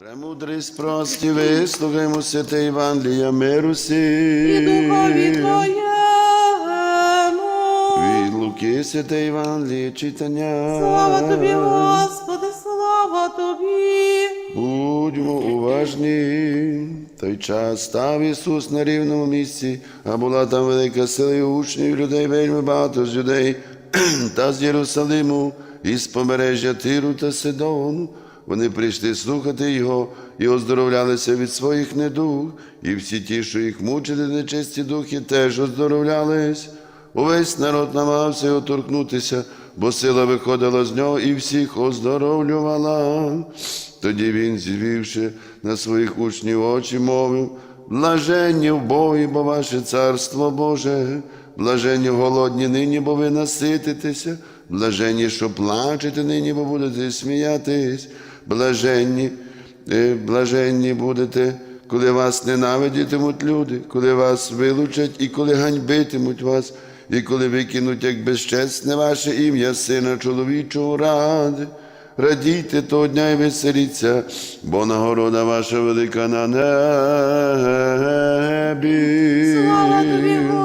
Премудрість прості, вислухаймо святе Євангелія миру і духові Твоєму. Від Луки святе Євангеліє читання. Слава Тобі, Господи, слава Тобі. Будьмо уважні. Той час став Ісус на рівному місці, а була там велика сила і учнів, людей вельми багато з людей, та з Єрусалиму, і з побережжя Тиру та Сидону. Вони прийшли слухати Його і оздоровлялися від своїх недуг, і всі ті, що їх мучили нечисті духи, теж оздоровлялись. Увесь народ намагався його торкнутися, бо сила виходила з нього і всіх оздоровлювала. Тоді він, звівши на своїх учнів очі, мовив, блаженні в Богі, бо ваше царство Боже, блаженні голодні нині, бо ви насититеся, блаженні, що плачете нині, бо будете сміятись, блаженні, е, блаженні будете, коли вас ненавидітимуть люди, коли вас вилучать і коли ганьбитимуть вас, і коли викинуть, як безчесне ваше ім'я, сина чоловічого ради. Радійте того дня і веселіться, бо нагорода ваша велика на небі. Слава тобі,